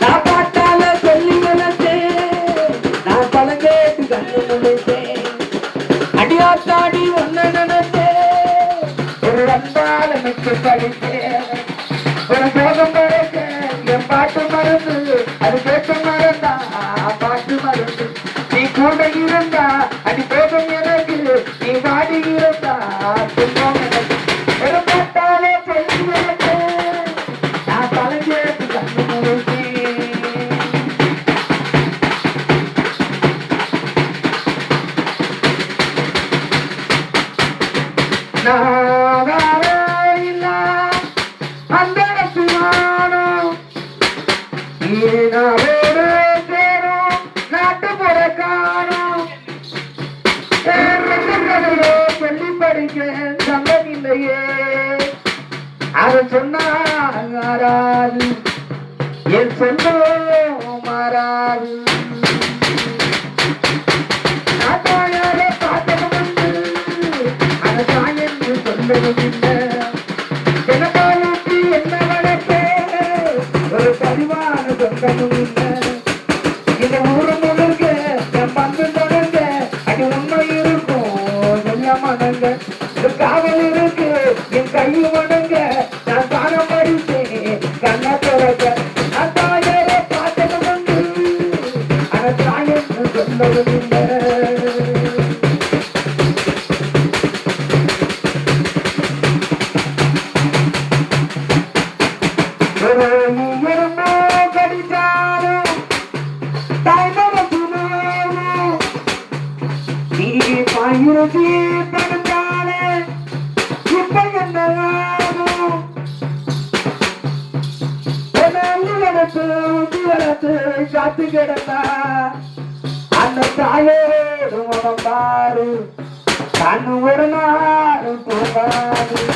நான் பார்த்தால சொல்லி நான் பல கேட்டு கண்ணு நினைத்தேன் அடியாத்தாடி ஒன்ன நினைத்தேன் ஒரு வந்தால் எனக்கு படித்தேன் ஒரு போகம் மறக்க என் பாட்டு மறந்து அது பேச மறந்தா பாட்டு மறந்து நீ கூட இருந்தா அடி பேசம் எனக்கு நீ பாடி இருந்தா துன்பம் நாட்டுப்புற காணும் சொல்லி படிக்க சங்கம் இல்லையே அத சொன்னாராது என் சொந்தோ மாறாது அது உண்மை இருக்கும். எல்லாம் மணங்க காவல் இருக்கு. என் கையில் மணங்க நான் காலம் அடித்தேன். கண்ண தொடக்க காத்து கிடந்தா? அந்த தாயோடு பாரு கண்ணு ஒரு நாடு போகாது.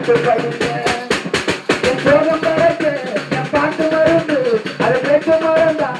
பாட்டு படிக்க என் சோகம் மறந்து என் பாட்டு மறந்து அதை கேட்க மறந்தா.